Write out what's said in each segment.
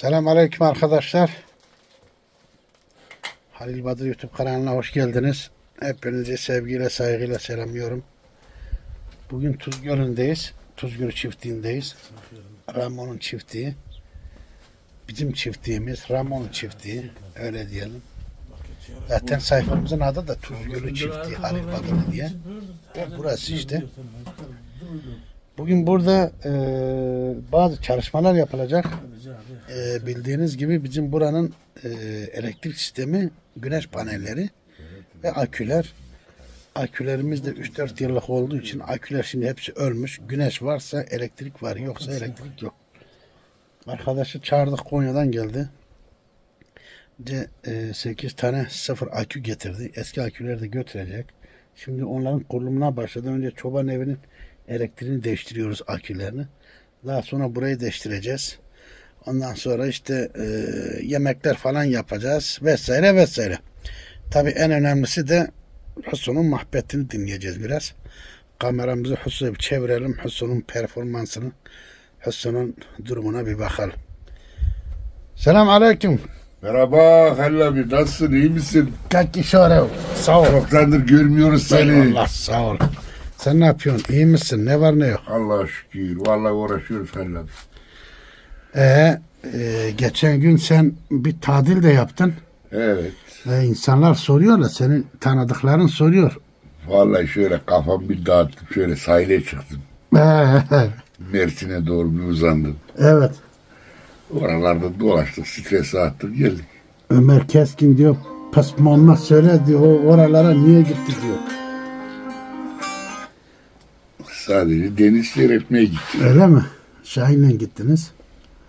Selamünaleyküm arkadaşlar. Halil Badır YouTube kanalına hoş geldiniz. Hepinizi sevgiyle saygıyla selamlıyorum. Bugün Tuz Gölü'ndeyiz. Tuz Gölü çiftliğindeyiz. Ramon'un çiftliği. Bizim çiftliğimiz Ramon'un çiftliği. Öyle diyelim. Zaten sayfamızın adı da Tuz Gölü Çiftliği Halil Badır diye. Burası işte. Bugün burada e, bazı çalışmalar yapılacak. E, bildiğiniz gibi bizim buranın e, elektrik sistemi güneş panelleri ve aküler. Akülerimiz de 3-4 yıllık olduğu için aküler şimdi hepsi ölmüş. Güneş varsa elektrik var, yoksa elektrik yok. Arkadaşı çağırdık Konya'dan geldi. De, e, 8 tane sıfır akü getirdi. Eski aküleri de götürecek. Şimdi onların kurulumuna başladı. Önce çoban evinin elektriğini değiştiriyoruz akülerini. Daha sonra burayı değiştireceğiz. Ondan sonra işte e, yemekler falan yapacağız vesaire vesaire. Tabii en önemlisi de Hüsnü'nün muhabbetini dinleyeceğiz biraz. Kameramızı bir çevirelim. Hüsnü'nün performansını, Hüsnü'nün durumuna bir bakalım. Selam aleyküm. Merhaba Halil abi nasılsın iyi misin? Kalk işare. Sağ ol. Çoktandır görmüyoruz seni. Eyvallah sağ ol. Sen ne yapıyorsun? İyi misin? Ne var ne yok? Allah'a şükür vallahi uğraşıyoruz Halil abi. Ee, e, geçen gün sen bir tadil de yaptın. Evet Ve insanlar soruyorlar. Senin tanıdıkların soruyor. vallahi şöyle kafam bir dağıttım şöyle sahile çıktım. Ee, Mersin'e doğru bir uzandım. evet. Oralarda dolaştık stresi attık geldik. Ömer Keskin diyor pasmonla söyle diyor. Oralara niye gitti diyor. Sadece deniz seyretmeye gittik. Öyle mi? Şahin'le gittiniz.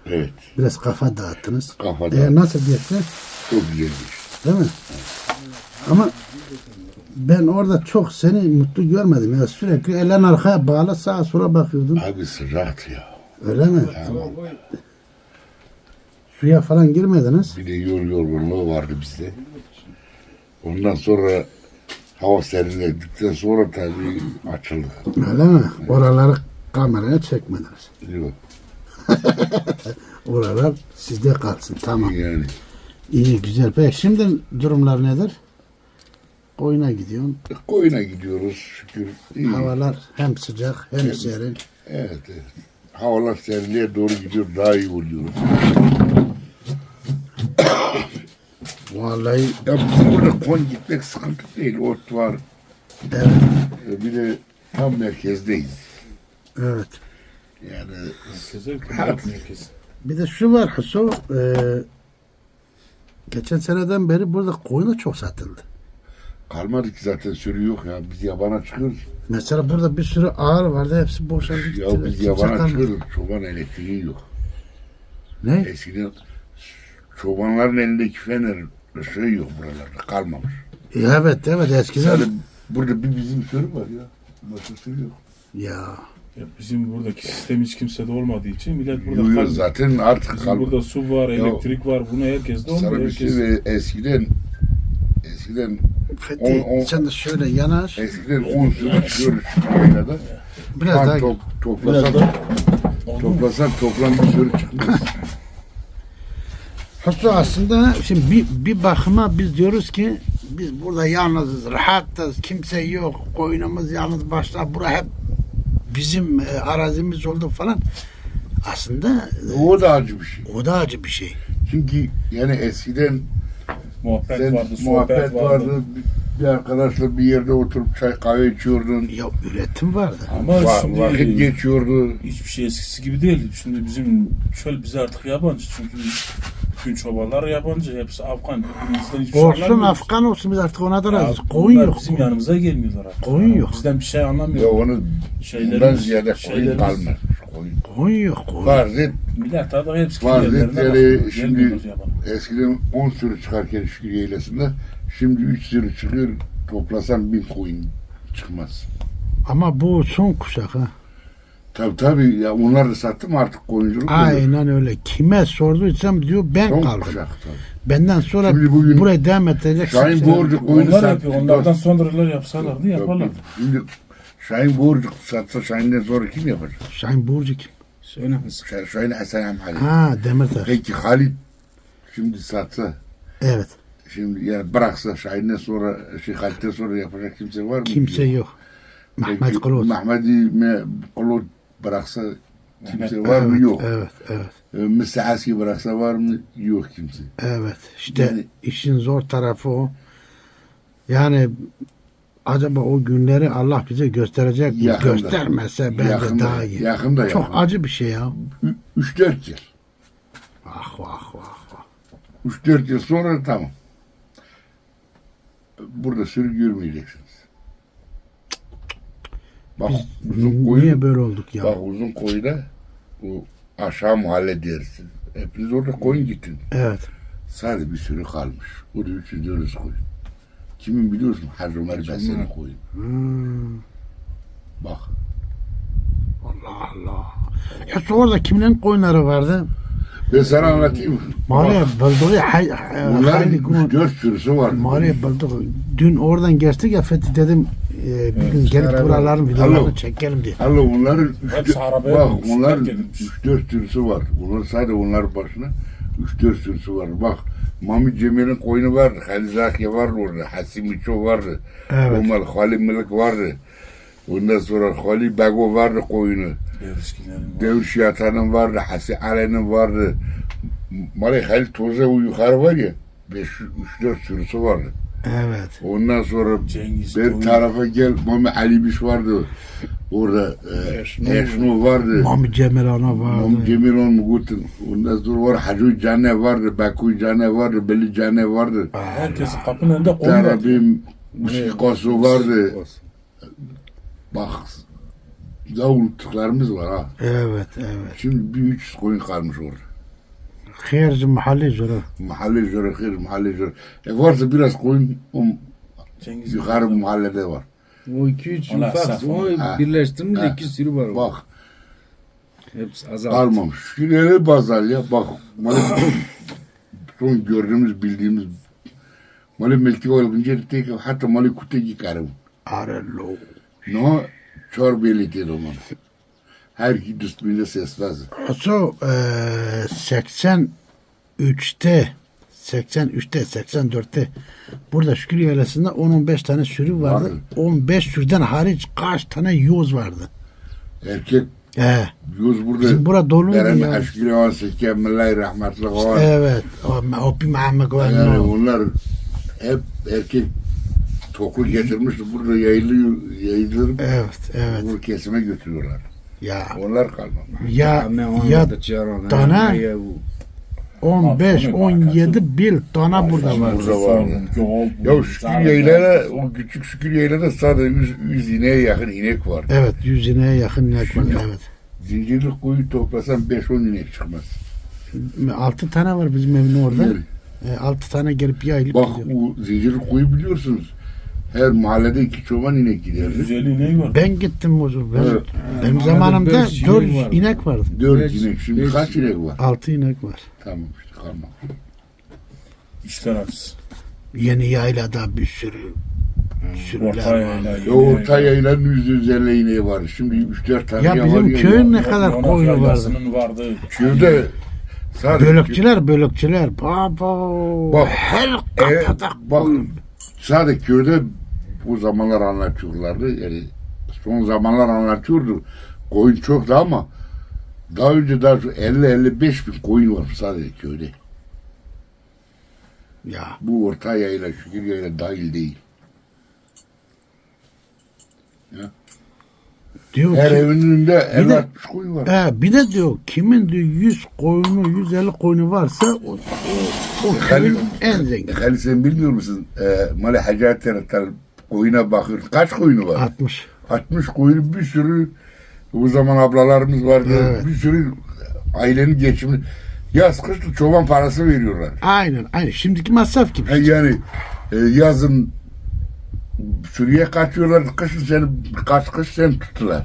Evet Biraz kafa dağıttınız. Kafa Ee, dağıttık. nasıl geçti? çok güzelmiş. Değil mi? Ama ben orada çok seni mutlu görmedim. Ya sürekli elen arkaya bağlı sağa sola bakıyordun. Abi sıcaktı ya. Öyle mi? Tamam. Suya falan girmediniz. Bir de yol yorgunluğu vardı bizde. Ondan sonra hava serinledikten sonra tabii açıldık. Öyle mi? Oraları kameraya çekmediniz. Yok. Oralar sizde kalsın. Tamam. Yani İyi güzel. Peki şimdi durumlar nedir? Oyuna gidiyorsun. koyuna gidiyoruz şükür. İyi. Havalar hem sıcak hem Evet. serin. Evet, evet. Havalar serinliğe doğru gidiyor. Daha iyi oluyoruz. Vallahi Ya burada kon gitmek sıkıntı değil. Ot var. evet. Ee, Bir de tam merkezdeyiz. evet. Yani. Bir de şu var Haso. E, geçen seneden beri burada koyun da çok satıldı. kalmadı ki zaten sürü yok ya. Biz yabana çıkıyoruz. Mesela burada bir sürü ağır vardı. Hepsi boşandı. Ya gittiler. biz yabana çıkıyoruz. Çoban elektriği yok. Ne? Eskiden çobanların elindeki fener ışığı yok buralarda. Kalmamış. Evet evet eskiden. Yani burada bir bizim sürü var ya. Başka sürü yok. Ya Ya bizim buradaki sistem hiç kimsede olmadığı için millet burada yok kal- zaten artık Bizim kalmadı. burada su var, elektrik var. Bunu herkes de olmuyor. Sana bir şey Herkes... ve eskiden eskiden Fethi On- on- sen de şöyle yanaş. eskiden 10 sürü çıkıyoruz Konya'da. Biraz daha. top, Biraz toplasan, da Oldu mu? toplasan toplam bir sürü çıkmaz. Hatta aslında şimdi bir, bir bakıma biz diyoruz ki biz burada yalnızız, rahatız, kimse yok, koyunumuz yalnız başta, bura hep bizim e, arazimiz oldu falan. Aslında e, o da acı bir şey. o da acı bir şey. Çünkü yani eskiden Muhabbet sen vardı, muhabbet vardı. bir arkadaşla bir yerde oturup çay kahve içiyordun. Ya üretim vardı. Ama Va- şimdi vakit geçiyordu. hiçbir şey eskisi gibi değil. Şimdi bizim çöl bize artık yabancı. Çünkü bütün çobanlar yabancı. Hepsi Afgan. Hiçbir şey Olsun anlamıyoruz. Afgan olsun biz artık ona da Ya razıyız. Koyun bunlar yok. Bizim yanımıza gelmiyorlar artık. Koyun Yani yok. Bizden bir şey Ya anlamıyor. onu Şeylerimiz- bundan ziyade koyun şeylerimiz- kalmaz. Koyun. Koyun yok. Koyun. Farz et Millet artık hepsi Var, kendi yerlerine yani bakıyor. şimdi- Gelmiyorlar yabana. eskiden 10 sürü çıkarken şükür yeylesinde şimdi 3 sürü çıkıyor. Toplasan bin koyun çıkmaz. Ama bu son kuşak ha. Tabi tabi ya onlar da sattım artık koyunculuk. oluyor. Aynen öyle. Kime sorduysam diyor ben Son kaldım. kuşak tabii. Benden sonra Şimdi bugün buraya devam ettirecek. Şahin Boğurcu koyunu Onlar sattı. yapıyor. Onlardan sonralar yapsalardı yaparlar. Şimdi Şahin Boğurcu satsa Şahin'den sonra kim yapacak? Şahin Burcu kim? Söyle? Şöyle şöyle Hasan Halit. Ha Demirtaş. Peki Halit şimdi satsa Evet. şimdi yani bıraksa Şahin'den sonra şey Halit'ten sonra yapacak kimse var mı? Kimse yok. Kılıç. Mehmet'i me- Kılıç bıraksa kimse Mehmet- var mı? Evet, Yok. Evet, evet. Ee, Müstehaski bıraksa var mı? Yok kimse. Evet. İşte Yani- işin zor tarafı o. Yani acaba o günleri Allah bize gösterecek mi? Yakında. Göstermese bence Yakında, daha iyi. yakında Çok yakında. acı bir şey ya. 3-4 yıl. Ah vah vah vah. 3-4 yıl sonra tamam. Burada sürü görmeyeceksiniz. Bak uzun koyu, Niye böyle olduk ya? bak uzun koyda bu aşağı mahalle dersin. Hepiniz orada koyun gittin. Evet. Sadece bir sürü kalmış. Orada 300 koyun. Kimin biliyorsun? Hacı Ömer Besse'nin koyun. Hmm. Bak. Allah Allah. Ya sonra da kimlerin koyunları vardı? Ben sana anlatayım. Maliye Bıldığı hay, hayli Bunların gün. 3-4 sürüsü var. Maliye Bıldığı. Dün oradan geçtik ya Fethi dedim e, bir gün gelip buraların videolarını Alo. çekelim diye. Üç, dört- arabaya bak terk edilmiş. 3-4 sürüsü var. Bunlar sadece onlar başına 3-4 sürüsü var. Bak Mami Cemil'in koyunu vardı. Halil Zaki vardı orada. Hasim İço vardı. Evet. Umar Halil Melik vardı. Ondan sonra Halil Bego vardı koyunu. Devş Yatan'ın vardı. Hasi Ali'nin vardı. Mali Halil Toze o yukarı var ya. 3-4 sürüsü vardı. Evet. Ondan sonra Cengiz bir Koyun. tarafa gel Mami Ali Biş vardı. Orada e, Eşnu vardı. Mami Cemil Ana Mom vardı. Cemil on Mugutin. Ondan sonra var Hacı Cane vardı. Baku Cane vardı. Beli Cane vardı. Herkesin kapının önünde var. Tarabim Musikosu vardı. Bak ya unuttuklarımız var ha. Evet evet. Şimdi bir 300 koyun kalmış orada. Hayırcı mahalle zoru. Mahalle jörü, hayır mahalle jörü. E varsa biraz koyun o Cengiz yukarı Koyun. mahallede var. O iki üç Allah ufak. saf O. Ha. birleştirme de Ha. iki sürü var. Bak Hepsi azaldı. kalmamış. Şuraya bazal ya bak. Mali- son gördüğümüz bildiğimiz Mali melki olgunca tek hatta mali kutegi karım. Arello. No çor belli o zaman. Her iki düstbinde ses var. So e, 83'te 83'te 84'te burada Şükür Yaylası'nda 10-15 tane sürü vardı. Vardı. 15 sürüden hariç kaç tane yoz vardı. Erkek He. yüz burada. Bizim bura doluydu Berem ya. aşkı olan sekiye millay rahmetli olan. Evet. O, o bir Muhammed var. Yani onlar hep erkek toklu getirmiş burada yayılıyor, yayılır. Evet, evet. Bunu kesime götürüyorlar. Ya Onlar kalmamış. ya ya dana- ne ya bu. 15 Sonra 17 bil tane burada var. Burada var. Ya şükür yaylada, o küçük şükür yaylada sadece 100, 100 ineğe yakın inek var. Evet, yüzüne yakın inek var. Evet. Zincirli koyu toplasan 5-10 inek çıkmaz. 6 tane var bizim evin orada. Yani 6 tane gelip yayılıp bak gidiyor. bu zincirli koyu biliyorsunuz. Her mahallede iki çoban inek giderdi. 150 ineği var. Ben gittim o zaman. Ben, Evet. Benim Mahallede zamanımda beş inek 400 vardı. inek vardı. Dört Beş- inek. Şimdi beş- kaç inek var? 6 inek var. Tamam işte kalmadı. İşler. Yeni yaylada bir sürü sürüler Orta var. yayla. Ya yeni orta yayla. yaylanın yüzde yüz elli ineği var. Şimdi 3-4 tane Ya var bizim ya. köyün ne kadar Yonak koyunu vardı. yaylasının vardı. Köyde sadece Bölükçüler, bölükçüler. Baba. Bak, her E, kapıda bak koyun. sadece köyde bu zamanlar anlatıyorlardı. Yani son zamanlar anlatıyordu. Koyun çoktu ama daha önce daha 50-55 bin koyun var sadece köyde. Ya Bu orta yayla, şükür yayla dahil değil. diyor Her ki, evin önünde Bir de- 50-60 koyun var. he, bir de diyor kimin diyor 100 koyunu 150 koyunu varsa o, o, o köyün en zengin. Hali sen bilmiyor musun? Ee, Mali Hacer Teretel koyuna bakıyor. Kaç koyunu var? 60. 60 koyunu bir sürü o zaman ablalarımız vardı. Evet. Bir sürü ailenin geçimini yaz kış çoban parası veriyorlar. Aynen aynen şimdiki masraf gibi. Ha, Yani e, yazın sürüye kaçıyorlar. Kışın seni kaç kış seni tuttular.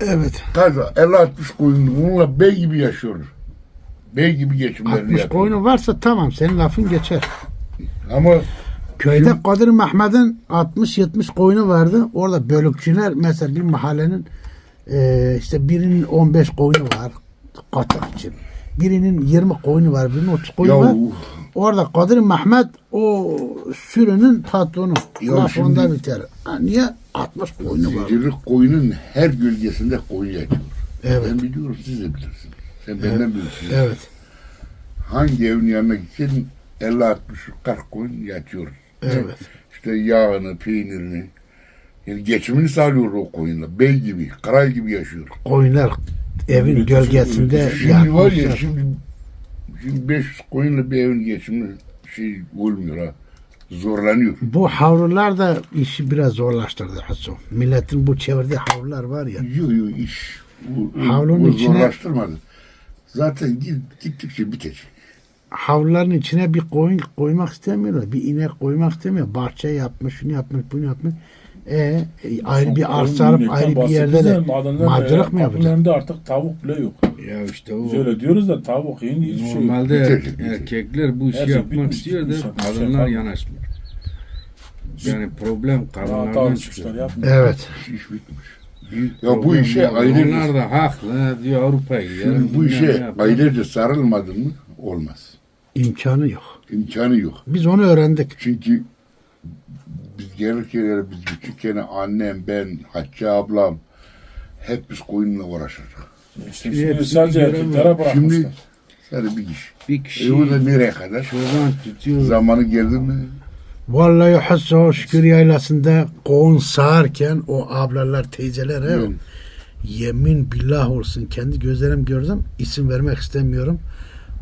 Evet. Kaç 50-60 koyun bununla bey gibi yaşıyor. Bey gibi geçimlerini 60 yapıyor. koyunu varsa tamam senin lafın geçer. Ama Köyde Kadir Mehmet'in 60-70 koyunu vardı. Orada bölükçüler mesela bir mahallenin e, işte birinin 15 koyunu var. katık için. Birinin 20 koyunu var, birinin 30 koyunu Ya, var. Orada Kadir Mehmet o sürünün patronu. Ya şimdi- biter. Ha, niye? 60 koyunu var. Zincirlik koyunun her gölgesinde koyun yatıyor. Evet. Ben biliyorum siz de bilirsiniz. Sen benden bilirsiniz. Evet. Hangi evin yanına gitsen 50-60 40 koyun yatıyor. Evet. İşte yağını, peynirini. Yani geçimini sağlıyor o koyunla. Bey gibi, kral gibi yaşıyor. Koyunlar evin Üretici, gölgesinde. Şimdi var ya şimdi, şimdi 500 koyunla bir evin geçimi şey olmuyor ha. Zorlanıyor. Bu havlular da işi biraz zorlaştırdı Hasan. Milletin bu çevirdiği havlular var ya. Yok yok iş. Bu, Havlunun bu içine- zorlaştırmadı. Zaten git- gittikçe bitecek. Havluların içine bir koyun koymak istemiyorlar. Bir inek koymak istemiyor. Bahçe yapmış, şunu yapmış, bunu yapmış. E, e, ayrı bir arsa alıp ayrı bir yerde de mancılık mı yapacak? Kapılarında artık tavuk bile yok. Ya işte o Biz öyle diyoruz da tavuk yiyin hiçbir şey yok. normalde bitecek. erkekler bu işi Her şey yapmak bitmiş, istiyor da kadınlar yapar. yanaşmıyor. Yani problem kadınlardan çıkıyor. Evet. İş bitmiş. Büyük Ya bu işe bir- Onlar da haklı diyor Avrupa'ya gidelim. Bu işe ailece sarılmadın mı olmaz. İmkanı yok. İmkanı yok. Biz onu öğrendik. Çünkü biz gelirken biz küçükken annem, ben, Hatice ablam hep biz koyunla uğraşırdık. İşte şimdi sadece bir erkeklere bırakmışlar. Şimdi sadece bir kişi. bir kişi E o da nereye kadar? şuradan tutuyor. Zamanı geldi mi? Vallahi Hasan Şükür Yaylası'nda koğun sağarken o ablalar, teyzeler he, yemin billah olsun kendi gözlerim gördüm. İsim vermek istemiyorum.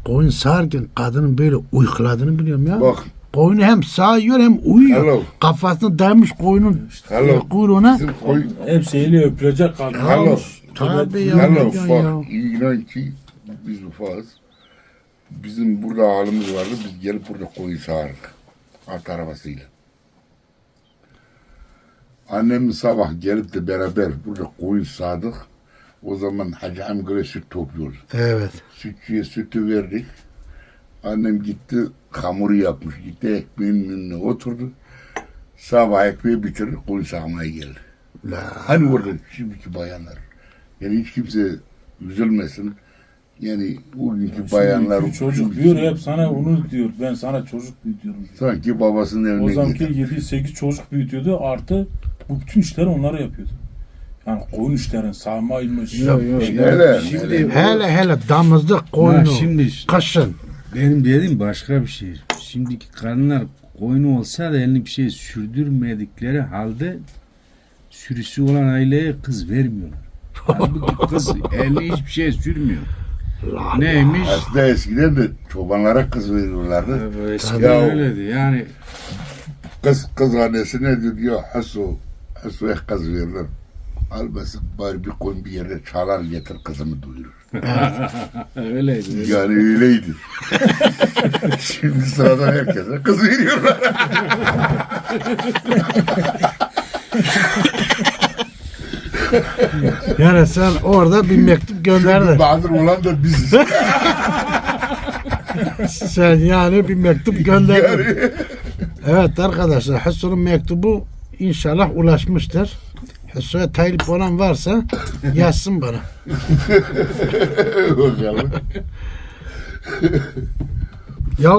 Koyun sağarken kadının böyle uykuladığını biliyorum ya. Bak. Koyunu hem sağıyor hem uyuyor. Hello. Kafasını dayamış koyunun Hello. kuyruğuna. Bizim koy... Hepsi eli öpülecek kadın. Hello. Tabii ya. Hello, ya, bak inan ki biz ufağız. Bizim burada halimiz vardı. Biz gelip burada koyun sağardık. At arabasıyla. Annem sabah gelip de beraber burada koyun sağdık. O zaman Hacı Amgır'a süt topluyordu. Evet. Sütçüye sütü verdik. Annem gitti hamuru yapmış. Gitti ekmeğin önüne oturdu. Sabah ekmeği bitirdi. Koyun sağmaya geldi. La. Hani orada şimdiki bayanlar. Yani hiç kimse üzülmesin. Yani o günkü Şimdi bayanlar çocuk diyor hep sana onu diyor. Ben sana çocuk büyütüyorum. sanki babasının O evine zamanki gidiyor. 7-8 çocuk büyütüyordu. Artı bu bütün işleri onları yapıyordu. Yani koyun işlerin sağma ilmiş. Yok, yok, Hele, Şimdi hele. Hele hele damızlık koyunu. şimdi Kışın. benim dediğim başka bir şey. Şimdiki kadınlar koyunu olsa da elini bir şey sürdürmedikleri halde sürüsü olan aileye kız vermiyorlar. Halbuki kız elini hiçbir şey sürmüyor. Neymiş? Aslında eskiden de çobanlara kız veriyorlardı. Eskiden Ya- öyleydi. Yani Kız kız annesine diyor ya Hasu, Hasu'ya kız verirler. Almasın bari bir koyun bir yere çalar getir kızımı duyurur. öyleydi. Yani öyleydi. Şimdi sıradan herkese kız veriyorlar. Yani sen orada bir mektup gönderdin. Bahadır olan da biziz. sen yani bir mektup gönderdin. Yani. Evet arkadaşlar Hüsnü'nün mektubu inşallah ulaşmıştır. Hüsnü'ye talip olan varsa yazsın bana. Bakalım. Ya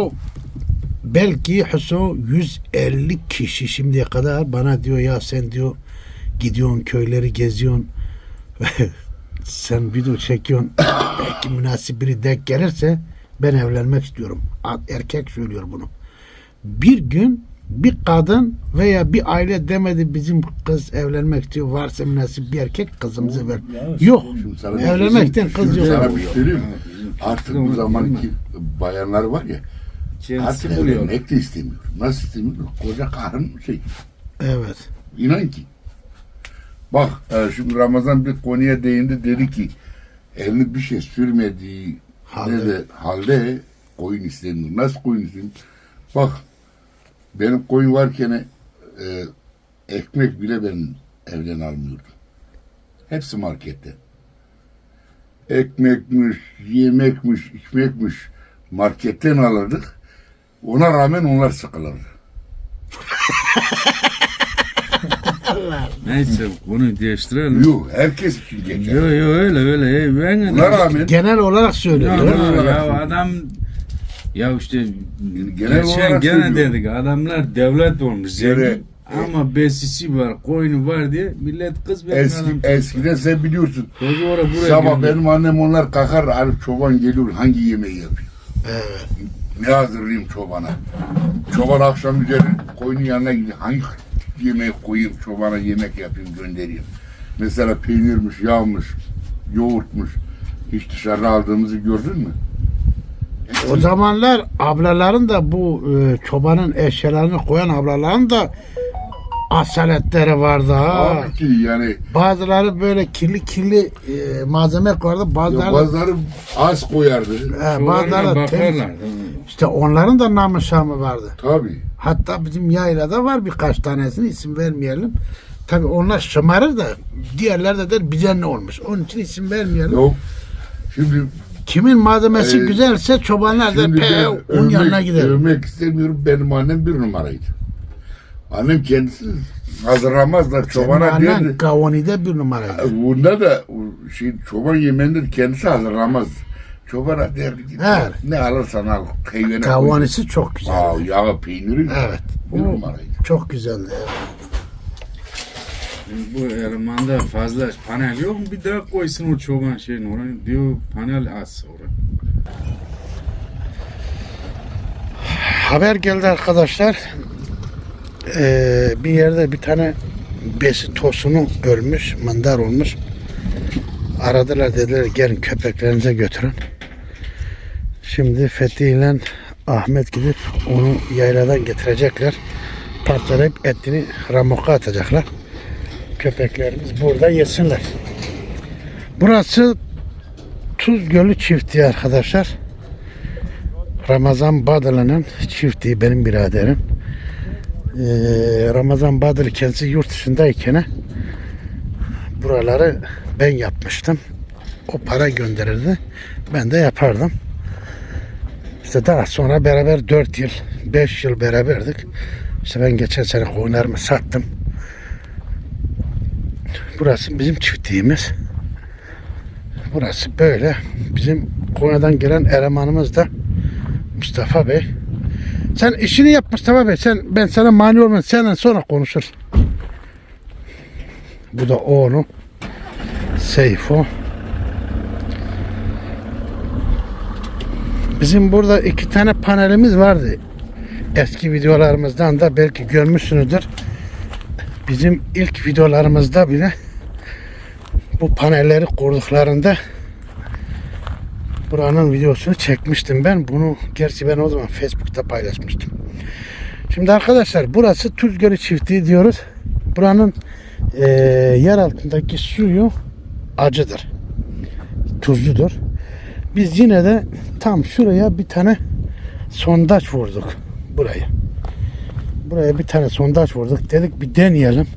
belki Hüsnü 150 kişi şimdiye kadar bana diyor ya sen diyor gidiyorsun köyleri geziyorsun sen video çekiyorsun belki münasip biri denk gelirse ben evlenmek istiyorum. Erkek söylüyor bunu. Bir gün bir kadın veya bir aile demedi bizim kız evlenmek istiyor varsa münasip bir erkek kızımızı ver. Yok. Bir- Evlenmekten kız yok. Sana bir şey söyleyeyim mi? Artık bu zamanki bayanlar var ya Kendisi artık buluyor. evlenmek de istemiyor. Nasıl istemiyor? Koca karın şey. Evet. İnan ki. Bak e, şimdi Ramazan bir konuya değindi dedi ki elini bir şey sürmediği Halde. halde, de, halde koyun istemiyor. Nasıl koyun istemiyor? Bak benim koyun varken e, ekmek bile ben evden almıyordum. Hepsi markette. Ekmekmiş, yemekmiş, içmekmiş marketten alırdık. Ona rağmen onlar sıkılırdı. Neyse konuyu değiştirelim. Yok herkes için geçer. Yo yo öyle öyle. Ben Buna rağmen Genel olarak Ya, söylüyorum. Genel ya, olarak- adam ya işte genel geçen olarak gene söylüyorum. dedik adamlar devlet olmuş zengin. Ama besisi var, koyunu var diye millet kız vermiyor. eski, adam. eskiden sen biliyorsun. Çocuğu oraya buraya Sabah gönder. benim annem onlar kalkar Arif çoban geliyor hangi yemeği yapıyor. Evet. Ne hazırlayayım çobana? Çoban akşam üzeri koyunun yanına gidiyor. Hangi yemeği koyayım çobana yemek yapayım göndereyim. Mesela peynirmiş, yağmış, yoğurtmuş. Hiç dışarıda aldığımızı gördün mü? O zamanlar ablaların da bu e, çobanın eşyalarını koyan ablaların da asaletleri vardı ha. Tabii ki yani Bazıları böyle kirli kirli e, malzeme koyardı. ya Bazıları bazıları az koyardı. e, bazıları da temiz. bakarlar. İşte onların da namı şamı vardı. Tabii. Hatta bizim yaylada var birkaç tanesini isim vermeyelim. Tabi onlar şımarır da diğerler de der bize ne olmuş. Onun için isim vermeyelim. Yok. Şimdi Kimin malzemesi Ee, güzelse çobanlar der Şimdi pe ben onun yanına gider. övmek istemiyorum. Benim annem bir numaraydı. Annem kendisi hazırlamaz da Senin çobana annen derdi. Gavoni'de bir numaraydı. Bunda da şey, çoban yemeğini kendisi hazırlamaz. Çobana derdi ki Evet. ne alırsan al. Kayvene koy. Gavonisi çok güzel. Aa, yağı peyniri Evet. bir numaraydı. çok güzeldi. evet. Bu elemanda fazla panel yok mu? Bir daha koysun o çoban şeyin oraya. Diyor panel az oraya. Haber geldi arkadaşlar. Ee, bir yerde bir tane besi tosunu ölmüş, mandar olmuş. Aradılar dediler gelin köpeklerinize götürün. Şimdi Fethi ile Ahmet gidip onu yayladan getirecekler. Parçalayıp etini ramoka atacaklar. Köpeklerimiz burada yesinler. Burası Tuz Gölü çiftliği arkadaşlar. Ramazan Badılı'nın çiftliği benim biraderim. Ee, Ramazan Badılı kendisi yurt dışındayken buraları ben yapmıştım. O para gönderirdi. Ben de yapardım. İşte daha sonra beraber 4 yıl, 5 yıl beraberdik. İşte ben geçen sene koyunlarımı sattım. Burası bizim çiftliğimiz. Burası böyle. Bizim Konya'dan gelen elemanımız da Mustafa Bey. Sen işini yap Mustafa Bey. Sen ben sana mani olmam. Seninle sonra konuşur. Bu da oğlu. Seyfo. Bizim burada iki tane panelimiz vardı. Eski videolarımızdan da belki görmüşsünüzdür. Bizim ilk videolarımızda bile bu panelleri kurduklarında buranın videosunu çekmiştim ben. Bunu gerçi ben o zaman Facebook'ta paylaşmıştım. Şimdi arkadaşlar burası Tuzgölü çiftliği diyoruz. Buranın eee, yer altındaki suyu acıdır. Tuzludur. Biz yine de tam şuraya bir tane sondaj vurduk. Buraya. Buraya bir tane sondaj vurduk. Dedik bir deneyelim.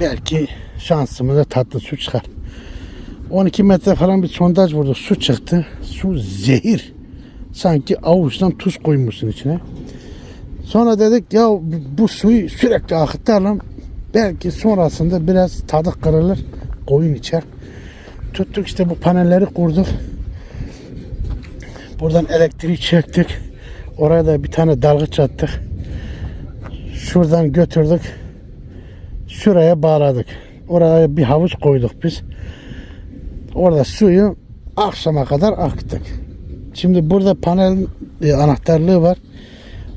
Belki şansımıza tatlı su çıkar. 12 metre falan bir sondaj vurdu. Su çıktı. Su zehir. Sanki avuçtan tuz koymuşsun içine. Sonra dedik ya bu suyu sürekli akıtalım. Belki sonrasında biraz tadı kırılır. Koyun içer. Tuttuk işte bu panelleri kurduk. Buradan elektriği çektik. Oraya da bir tane dalgıç attık. Şuradan götürdük. Şuraya bağladık. Oraya bir havuz koyduk biz. Orada suyu akşama kadar aktık. Şimdi burada panel e, anahtarlığı var.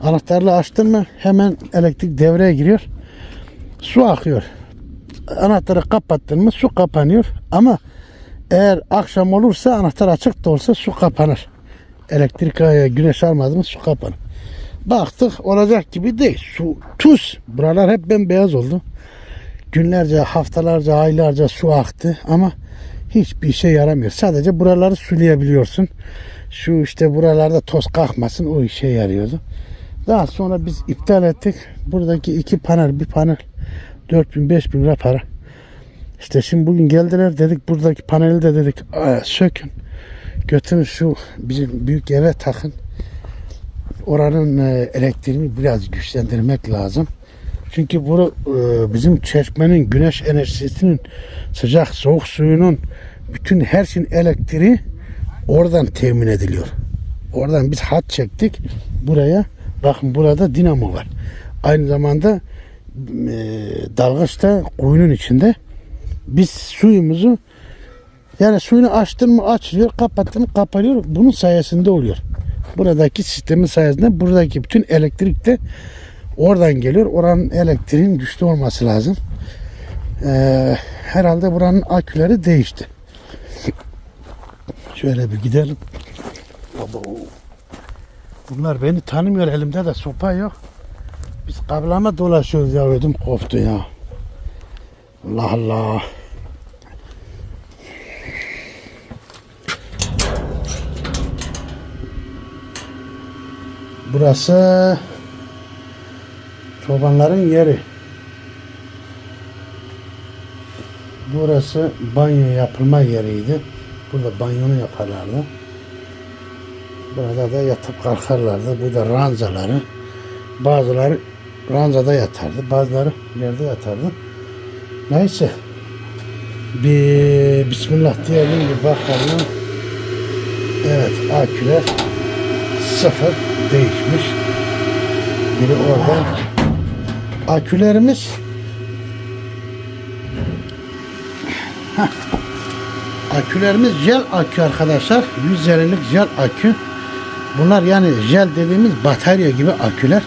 Anahtarlığı açtın mı hemen elektrik devreye giriyor. Su akıyor. Anahtarı kapattın mı su kapanıyor. Ama eğer akşam olursa anahtar açık da olsa su kapanır. Elektrik güneş almadı mı su kapanır. Baktık olacak gibi değil. Su tuz. Buralar hep bembeyaz oldu. Günlerce, haftalarca, aylarca su aktı ama hiçbir işe yaramıyor. Sadece buraları sulayabiliyorsun. Şu işte buralarda toz kalkmasın o işe yarıyordu. Daha sonra biz iptal ettik. Buradaki iki panel, bir panel 4000 5000 lira para. İşte şimdi bugün geldiler dedik buradaki paneli de dedik "Aa, sökün. Götürün şu bizim büyük eve takın. Oranın e, elektriğini biraz güçlendirmek lazım. Çünkü bu e, bizim çeşmenin güneş enerjisinin sıcak soğuk suyunun bütün her şeyin elektriği oradan temin ediliyor. Oradan biz hat çektik buraya. Bakın burada dinamo var. Aynı zamanda e, da kuyunun içinde. Biz suyumuzu yani suyunu açtın mı açılıyor, kapattın mı kapanıyor. Bunun sayesinde oluyor. Buradaki sistemin sayesinde buradaki bütün elektrik de oradan geliyor. Oranın elektriğin güçlü olması lazım. Ee, herhalde buranın aküleri değişti. Şöyle bir gidelim. Bunlar beni tanımıyor. Elimde de sopa yok. Biz kablama dolaşıyoruz ya. Ödüm koptu ya. Allah Allah. Burası çobanların yeri. Burası banyo yapılma yeriydi. Burada banyonu yaparlardı. Burada da yatıp kalkarlardı. Burada ranzaları. Bazıları ranzada yatardı. Bazıları yerde yatardı. Neyse. Bir Bismillah diyelim bir bakalım. Evet aküler sıfır değişmiş. Biri orada. Akülerimiz Heh. Akülerimiz jel akü arkadaşlar. 150'lik jel akü. Bunlar yani jel dediğimiz batarya gibi aküler.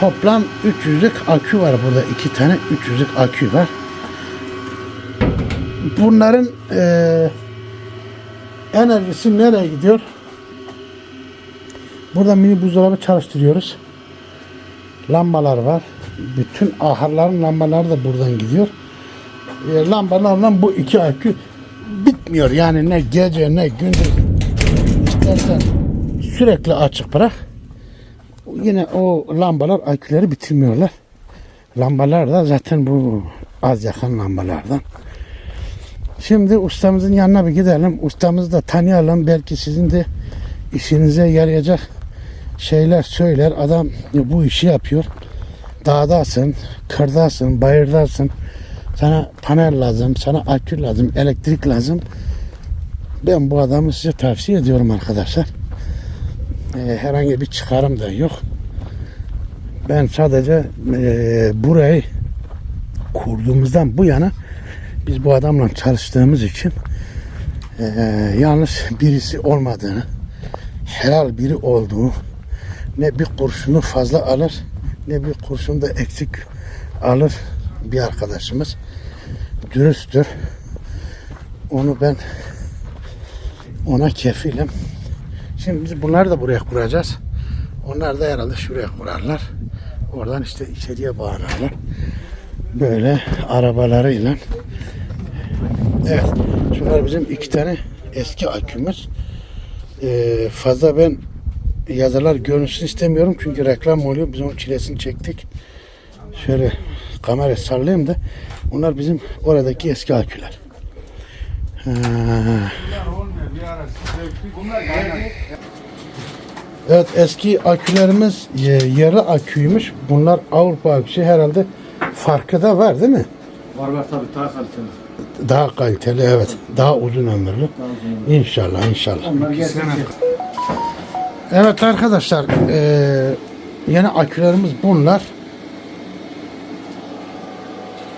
Toplam 300'lük akü var burada. iki tane 300'lük akü var. Bunların eee enerjisi nereye gidiyor? Burada mini buzdolabı çalıştırıyoruz. Lambalar var. Bütün ahırların lambaları da buradan gidiyor. E, lambalarla bu iki akü bitmiyor. Yani ne gece ne gündüz istersen sürekli açık bırak. Yine o lambalar aküleri bitirmiyorlar. Lambalar da zaten bu az yakan lambalardan. Şimdi ustamızın yanına bir gidelim. Ustamızı da tanıyalım. Belki sizin de işinize yarayacak şeyler söyler. Adam bu işi yapıyor. Dağdasın, kırdasın, bayırdasın. Sana panel lazım, sana akü lazım, elektrik lazım. Ben bu adamı size tavsiye ediyorum arkadaşlar. Ee, herhangi bir çıkarım da yok. Ben sadece e, burayı kurduğumuzdan bu yana biz bu adamla çalıştığımız için e, yalnız birisi olmadığını, helal biri olduğu, ne bir kurşunu fazla alır, ne bir kurşun da eksik alır bir arkadaşımız. Dürüsttür. Onu ben ona kefilim. Şimdi biz bunları da buraya kuracağız. Onlar da herhalde şuraya kurarlar. Oradan işte içeriye bağlarlar. Böyle arabalarıyla. Evet. Şunlar bizim iki tane eski akümüz. Ee, fazla ben yazılar görünsün istemiyorum çünkü reklam oluyor. Biz onun çilesini çektik. Şöyle kamera sallayayım da onlar bizim oradaki eski aküler. Ha. Evet eski akülerimiz e, yarı aküymüş. Bunlar Avrupa aküsü herhalde farkı da var değil mi? Var var tabii daha kaliteli. Daha kaliteli evet. Daha uzun ömürlü. İnşallah inşallah. Onlar gerçekten Evet arkadaşlar eee yeni akülerimiz bunlar.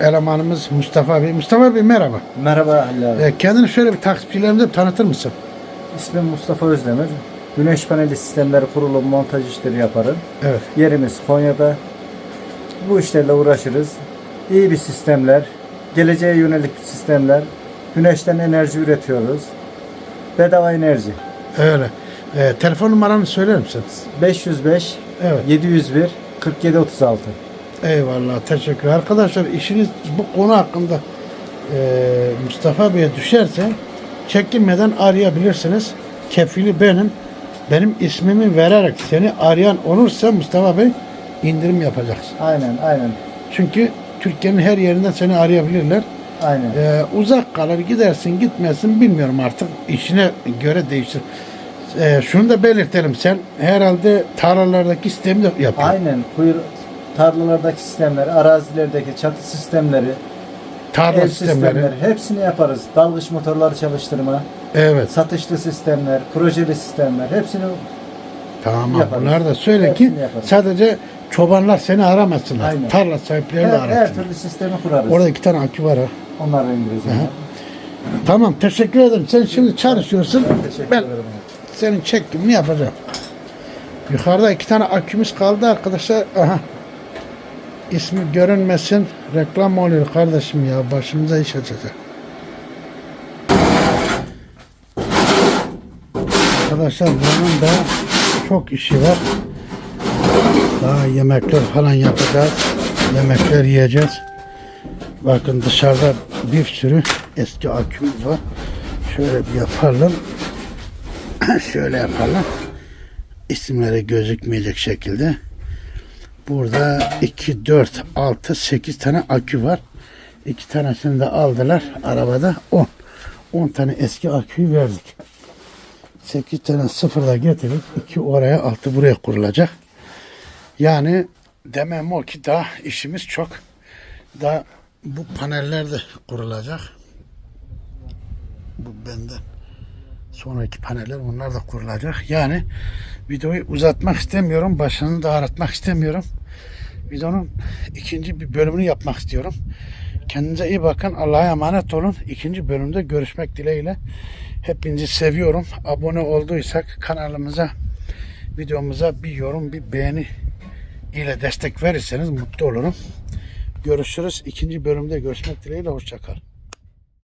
Elemanımız Mustafa Bey. Mustafa Bey merhaba. Merhaba Halil abi. Eee, kendini şöyle bir takipçilerimize bir tanıtır mısın? İsmim Mustafa Özdemir. Güneş paneli sistemleri kurulum montaj işleri yaparım. Evet. Yerimiz Konya'da. Bu işlerle uğraşırız. İyi bir sistemler, geleceğe yönelik sistemler. Güneşten enerji üretiyoruz. Bedava enerji. Öyle. Eee, telefon numaranı söyler misin? 505 Evet. 701 4736. Eyvallah teşekkür. Arkadaşlar işiniz bu konu hakkında eee, Mustafa Bey'e düşerse çekinmeden arayabilirsiniz. Kefili benim. Benim ismimi vererek seni arayan olursa Mustafa Bey indirim yapacaksın. Aynen aynen. Çünkü Türkiye'nin her yerinden seni arayabilirler. Aynen. Ee, uzak kalır gidersin gitmezsin bilmiyorum artık işine göre değişir. Ee, şunu da belirtelim sen herhalde tarlalardaki sistemi de yapıyorsun. Aynen. Kuyur, tarlalardaki sistemler, arazilerdeki çatı sistemleri, Tarla ev sistemleri. sistemleri hepsini yaparız. Dalgıç motorları çalıştırma, Evet. satışlı sistemler, projeli sistemler hepsini Tamam. Yaparız. Bunlar da söyle ki Hepsini yaparız. sadece çobanlar seni aramasınlar. Aynen. Tarla sahipleri de her, her arasınlar. türlü sistemi kurarız. Orada iki tane akü var ha. Onları indireceğim. Tamam teşekkür ederim. Sen şimdi çalışıyorsun. Ben teşekkür ederim. Senin çekimini yapacağım. Yukarıda iki tane akümüz kaldı arkadaşlar. Aha. İsmi görünmesin. Reklam oluyor kardeşim ya. Başımıza iş açacak. Arkadaşlar bunun da çok işi var. Daha yemekler falan yapacağız. Yemekler yiyeceğiz. Bakın dışarıda bir sürü eski akümüz var. Şöyle bir yapalım. Şöyle yapalım. İsimleri gözükmeyecek şekilde. Burada 2, 4, 6, 8 tane akü var. 2 tanesini de aldılar. Arabada 10. 10 tane eski aküyü verdik. 8 tane sıfırda getirip 2 oraya 6 buraya kurulacak. Yani demem o ki daha işimiz çok. Daha bu paneller de kurulacak. Bu benden. Sonraki paneller bunlar da kurulacak. Yani videoyu uzatmak istemiyorum. Başını da ağrıtmak istemiyorum. Videonun ikinci bir bölümünü yapmak istiyorum. Kendinize iyi bakın. Allah'a emanet olun. İkinci bölümde görüşmek dileğiyle. Hepinizi seviyorum. Abone olduysak kanalımıza, videomuza bir yorum, bir beğeni ile destek verirseniz mutlu olurum. Görüşürüz. İkinci bölümde görüşmek dileğiyle. Hoşçakal.